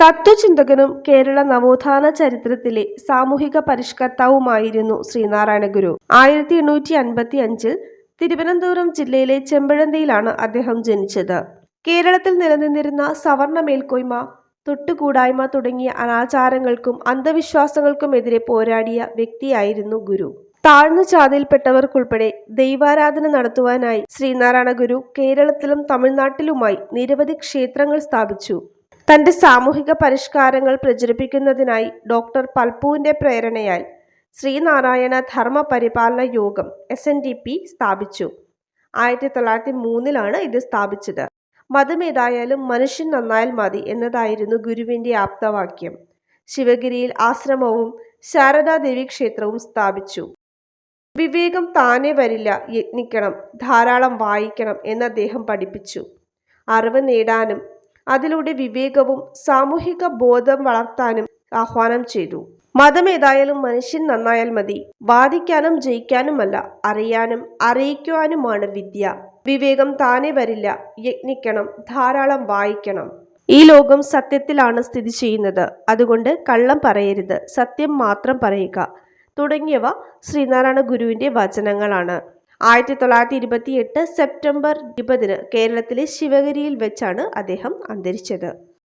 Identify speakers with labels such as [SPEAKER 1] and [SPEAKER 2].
[SPEAKER 1] തത്വചിന്തകനും കേരള നവോത്ഥാന ചരിത്രത്തിലെ സാമൂഹിക പരിഷ്കർത്താവുമായിരുന്നു ശ്രീനാരായണ ഗുരു. ആയിരത്തി എണ്ണൂറ്റി അൻപത്തി അഞ്ചിൽ തിരുവനന്തപുരം ജില്ലയിലെ ചെമ്പഴന്തിയിലാണ് അദ്ദേഹം ജനിച്ചത്. കേരളത്തിൽ നിലനിന്നിരുന്ന സവർണ മേൽക്കോയ്മ തൊട്ടുകൂടായ്മ തുടങ്ങിയ അനാചാരങ്ങൾക്കും അന്ധവിശ്വാസങ്ങൾക്കുമെതിരെ പോരാടിയ വ്യക്തിയായിരുന്നു ഗുരു. താഴ്ന്ന ജാതിയിൽപ്പെട്ടവർക്കുൾപ്പെടെ ദൈവാരാധന നടത്തുവാനായി ശ്രീനാരായണ ഗുരു കേരളത്തിലും തമിഴ്നാട്ടിലുമായി നിരവധി ക്ഷേത്രങ്ങൾ സ്ഥാപിച്ചു. തന്റെ സാമൂഹിക പരിഷ്കാരങ്ങൾ പ്രചരിപ്പിക്കുന്നതിനായി ഡോക്ടർ പൽപുവിന്റെ പ്രേരണയാൽ ശ്രീനാരായണ ധർമ്മ പരിപാലന യോഗം എസ് എൻ ഡി പി സ്ഥാപിച്ചു. ആയിരത്തി തൊള്ളായിരത്തി മൂന്നിലാണ് ഇത് സ്ഥാപിച്ചത്. മതമേതായാലും മനുഷ്യൻ നന്നായാൽ മതി എന്നതായിരുന്നു ഗുരുവിന്റെ ആപ്തവാക്യം. ശിവഗിരിയിൽ ആശ്രമവും ശാരദാദേവി ക്ഷേത്രവും സ്ഥാപിച്ചു. വിവേകം താനെ വരില്ല യത്നിക്കണം ധാരാളം വായിക്കണം എന്ന് അദ്ദേഹം പഠിപ്പിച്ചു. അറിവ് നേടാനും അതിലൂടെ വിവേകവും സാമൂഹിക ബോധം വളർത്താനും ആഹ്വാനം ചെയ്തു. മതമേതായാലും മനുഷ്യൻ നന്നായാൽ മതി. വാദിക്കാനും ജയിക്കാനുമല്ല അറിയാനും അറിയിക്കുവാനുമാണ് വിദ്യ. വിവേകം താനെ വരില്ല യജ്ഞിക്കണം ധാരാളം വായിക്കണം. ഈ ലോകം സത്യത്തിലാണ് സ്ഥിതി ചെയ്യുന്നത്. അതുകൊണ്ട് കള്ളം പറയരുത് സത്യം മാത്രം പറയുക. തുടങ്ങിയവ ശ്രീനാരായണ ഗുരുവിന്റെ വചനങ്ങളാണ്. ആയിരത്തി തൊള്ളായിരത്തി ഇരുപത്തി എട്ട് സെപ്റ്റംബർ ഇരുപതിന് കേരളത്തിലെ ശിവഗിരിയിൽ വെച്ചാണ് അദ്ദേഹം അന്തരിച്ചത്.